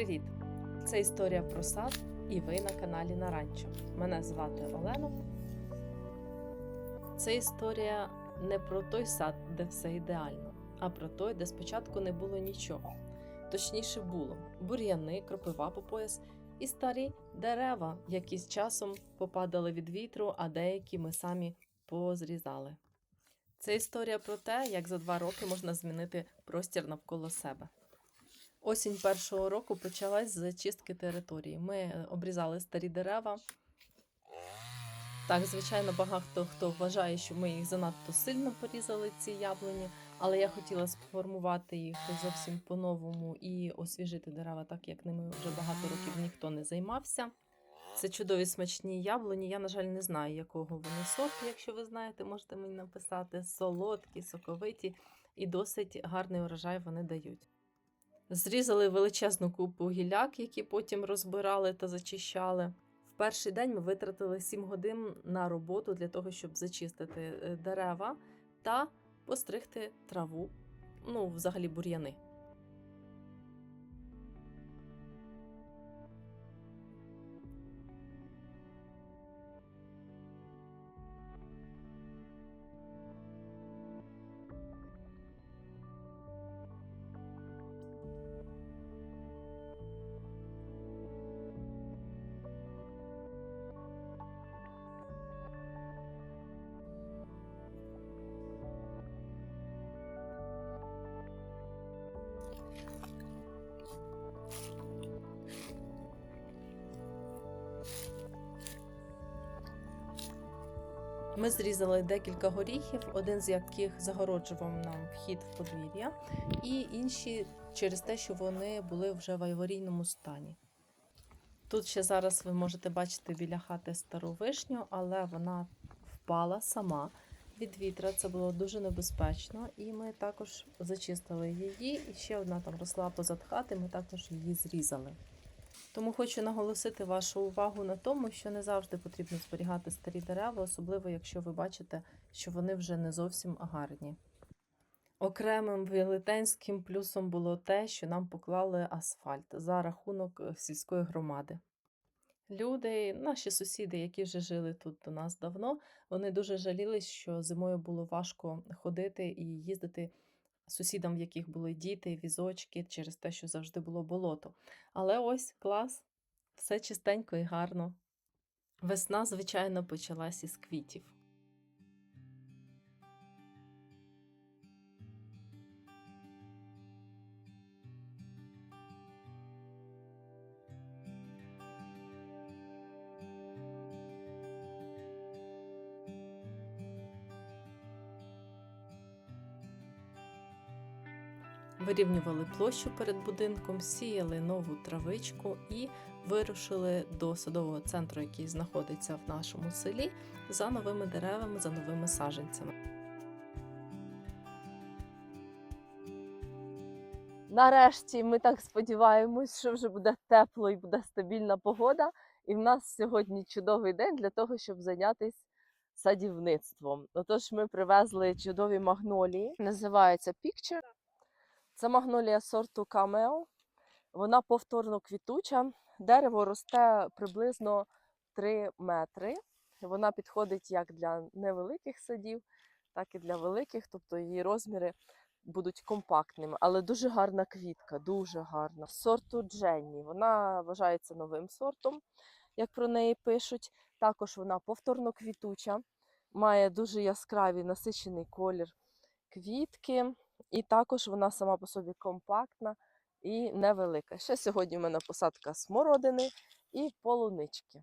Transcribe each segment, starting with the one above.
Привіт! Це історія про сад, і ви на каналі Наранчо. Мене звати Олена. Це історія не про той сад, де все ідеально, а про той, де спочатку не було нічого. Точніше було бур'яни, кропива по пояс і старі дерева, які з часом попадали від вітру, а деякі ми самі позрізали. Це історія про те, як за два роки можна змінити простір навколо себе. Осінь першого року почалась з зачистки території. Ми е, обрізали старі дерева. Так, звичайно, багато хто вважає, що ми їх занадто сильно порізали, ці яблуні, але я хотіла сформувати їх зовсім по-новому і освіжити дерева, так як ними вже багато років ніхто не займався. Це чудові смачні яблуні. Я, на жаль, не знаю, якого вони сорту. Якщо ви знаєте, можете мені написати. Солодкі, соковиті і досить гарний урожай вони дають. Зрізали величезну купу гіляк, які потім розбирали та зачищали. В перший день ми витратили 7 годин на роботу для того, щоб зачистити е, дерева та постригти траву, ну, взагалі бур'яни. Ми зрізали декілька горіхів, один з яких загороджував нам вхід в подвір'я, і інші через те, що вони були вже в аварійному стані. Тут ще зараз ви можете бачити біля хати стару вишню, але вона впала сама від вітра. Це було дуже небезпечно, і ми також зачистили її. І ще одна там росла позад хати, ми також її зрізали. Тому хочу наголосити вашу увагу на тому, що не завжди потрібно зберігати старі дерева, особливо якщо ви бачите, що вони вже не зовсім гарні. Окремим велетенським плюсом було те, що нам поклали асфальт за рахунок е, сільської громади. Люди, наші сусіди, які вже жили тут до нас давно, вони дуже жалілись, що зимою було важко ходити і їздити сусідам, в яких були діти, візочки, через те, що завжди було болото. Але ось клас, все чистенько і гарно. Весна, звичайно, почалась із квітів. Вирівнювали площу перед будинком, сіяли нову травичку і вирушили до садового центру, який знаходиться в нашому селі, за новими деревами, за новими саджанцями. Нарешті ми так сподіваємось, що вже буде тепло і буде стабільна погода. І в нас сьогодні чудовий день для того, щоб зайнятися садівництвом. Отож, ми привезли чудові магнолії, називаються Picture. Це магнолія сорту Камео. Вона повторно квітуча. Дерево росте приблизно 3 метри. Вона підходить як для невеликих садів, так і для великих, тобто її розміри будуть компактними, але дуже гарна квітка, дуже гарна. Сорту Дженні. Вона вважається новим сортом, як про неї пишуть. Також вона повторно квітуча, має дуже яскравий насичений колір квітки. І також вона сама по собі компактна і невелика. Ще сьогодні в мене посадка смородини і полунички.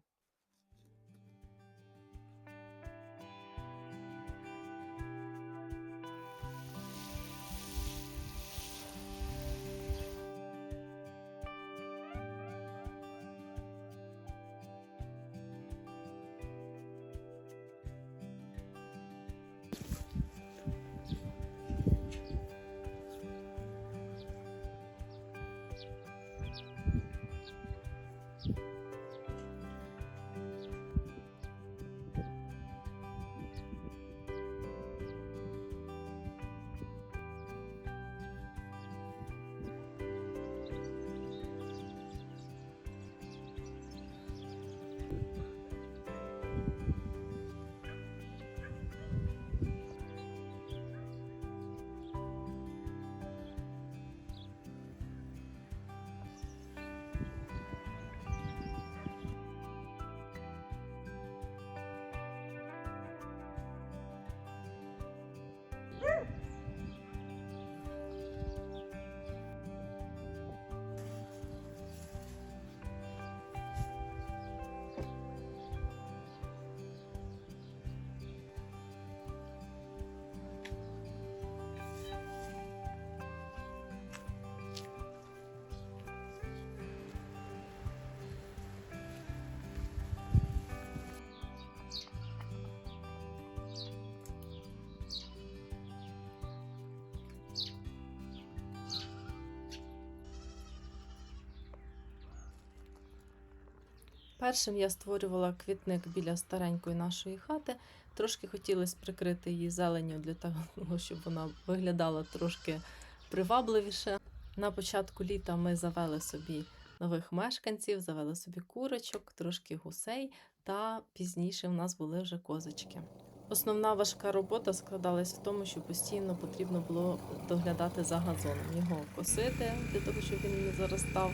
Першим я створювала квітник біля старенької нашої хати. Трошки хотілося прикрити її зеленню для того, щоб вона виглядала трошки привабливіше. На початку літа ми завели собі нових мешканців, завели собі курочок, трошки гусей, та пізніше в нас були вже козочки. Основна важка робота складалась в тому, що постійно потрібно було доглядати за газоном, його косити для того, щоб він не заростав.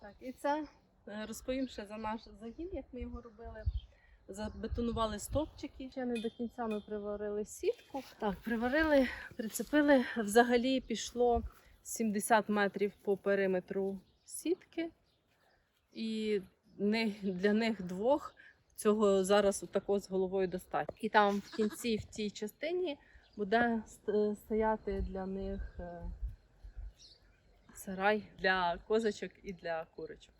Так, і це розповім ще за наш загін, як ми його робили. Забетонували стовпчики, ще не до кінця ми приварили сітку. Так, приварили, прицепили. Взагалі пішло 70 метрів по периметру сітки. І для них двох цього зараз отако з головою достатньо. І там в кінці, в тій частині, буде стояти для них е, сарай для козочок і для курочок.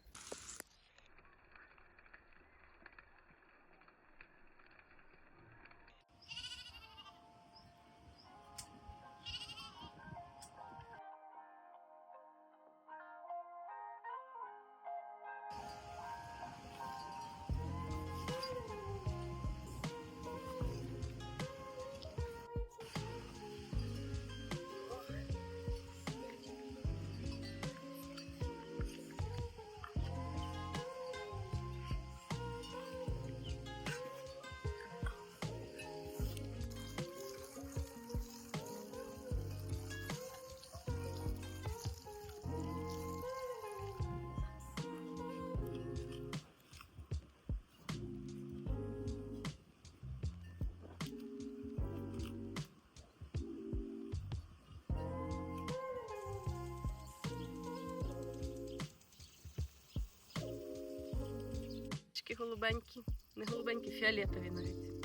Голубенькі, не голубенькі, фіолетові навіть.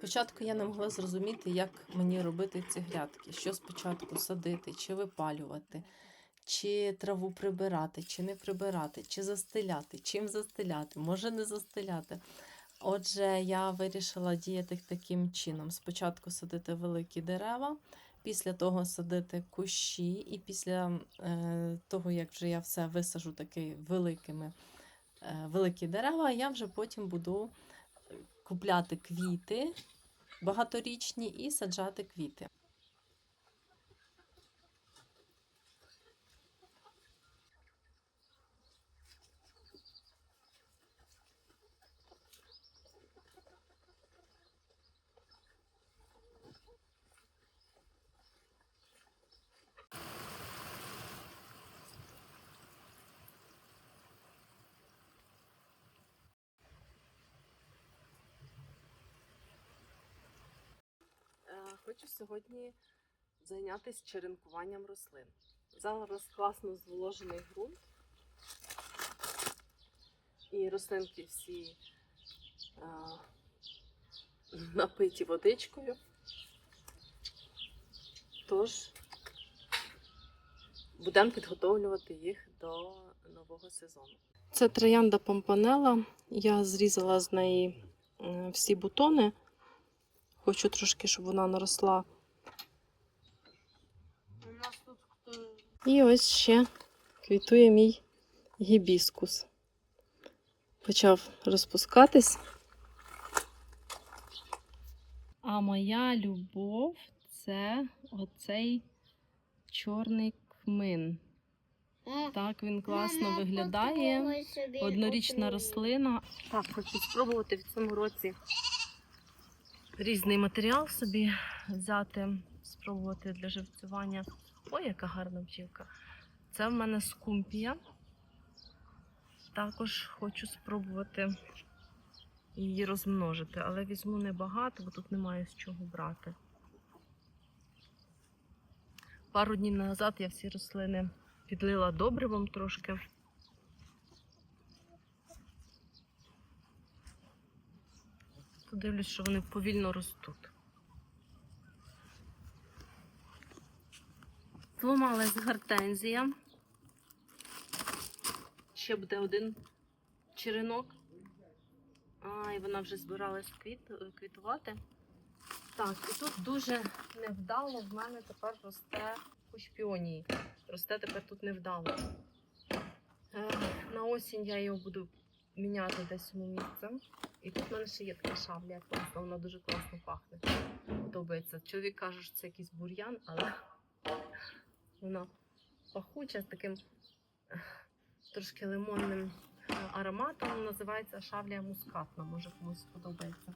Спочатку я не могла зрозуміти, як мені робити ці грядки. Що спочатку садити, чи випалювати, чи траву прибирати, чи не прибирати, чи застеляти, чим застеляти, може не застеляти. Отже, я вирішила діяти таким чином: спочатку садити великі дерева, після того садити кущі, і після е, того, як вже я все висажу таки великими е, великі дерева, я вже потім буду купляти квіти багаторічні і саджати квіти. Е, Хочу сьогодні зайнятися черенкуванням рослин. Зараз класно зволожений ґрунт, І рослинки всі а, напиті водичкою. Тож будемо підготовлювати їх до нового сезону. Це троянда помпанела. Я зрізала з неї е, всі бутони. Хочу трошки, щоб вона наросла. І ось ще квітує мій гібіскус. Почав розпускатись. А моя любов це оцей чорний кмин. Так він класно виглядає. Однорічна рослина. Так, хочу спробувати в цьому році різний матеріал собі взяти, спробувати для живцювання. Ой, яка гарна бджілка. Це в мене скумпія. Також хочу спробувати її розмножити, але візьму небагато, бо тут немає з чого брати. Пару днів назад я всі рослини підлила добривом трошки. Подивлюсь, що вони повільно ростуть. Зламалась гортензія. Ще буде один черенок. А, і вона вже збиралась квіт, квітувати. Так, і тут дуже невдало в мене тепер росте кущ піонії. Росте тепер тут невдало. Е, на осінь я його буду міняти десь йому місце. І тут в мене ще є така шавля класна, вона дуже класно пахне. Подобається. Чоловік каже, що це якийсь бур'ян, але вона пахуча з таким трошки лимонним е, ароматом. Називається шавлія мускатна. Може комусь сподобається.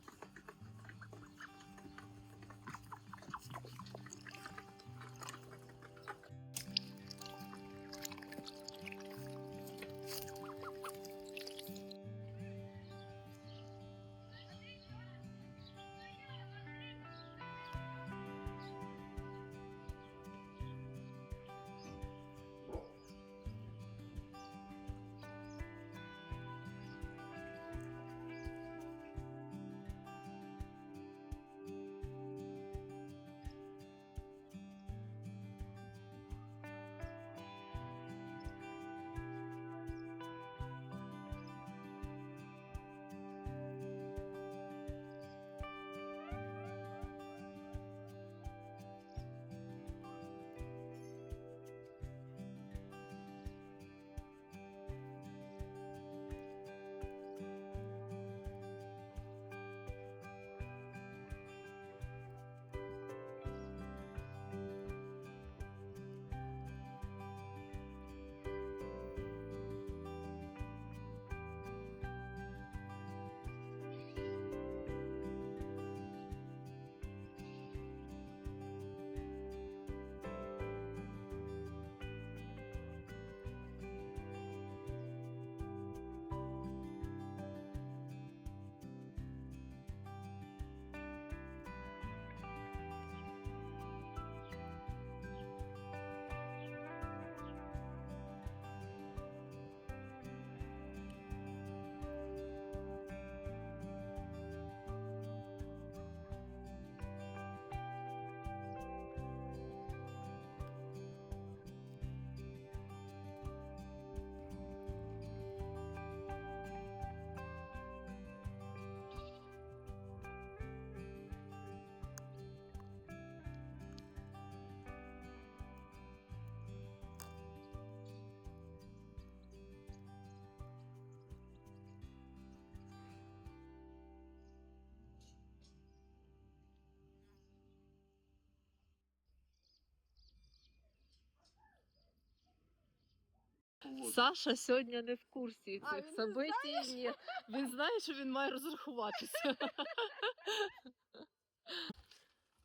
Саша сьогодні не в курсі А, цих событий. Ні. Він знає, що він має розрахуватися.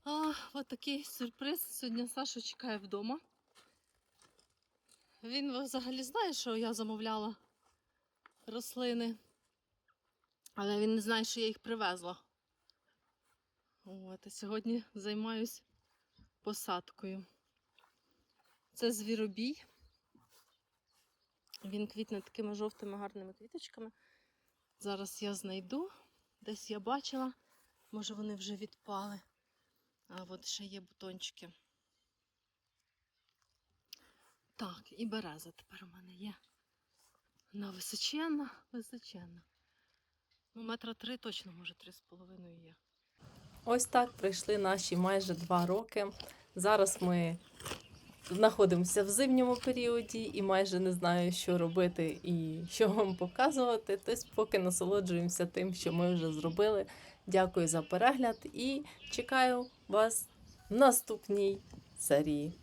а, от такий сюрприз. Сьогодні Сашу чекає вдома. Він взагалі знає, що я замовляла рослини. Але він не знає, що я їх привезла. От, а сьогодні займаюсь посадкою. Це звіробій. Він квітне такими жовтими гарними квіточками. Зараз я знайду. Десь я бачила. Може вони вже відпали. А от ще є бутончики. Так, і береза тепер у мене є. Вона височенна, височенна. Ну, метра три точно, може, три з половиною є. Ось так пройшли наші майже два роки. Зараз ми знаходимося в зимньому періоді і майже не знаю, що робити і що вам показувати. Тобто, поки насолоджуємося тим, що ми вже зробили. Дякую за перегляд і чекаю вас в наступній серії.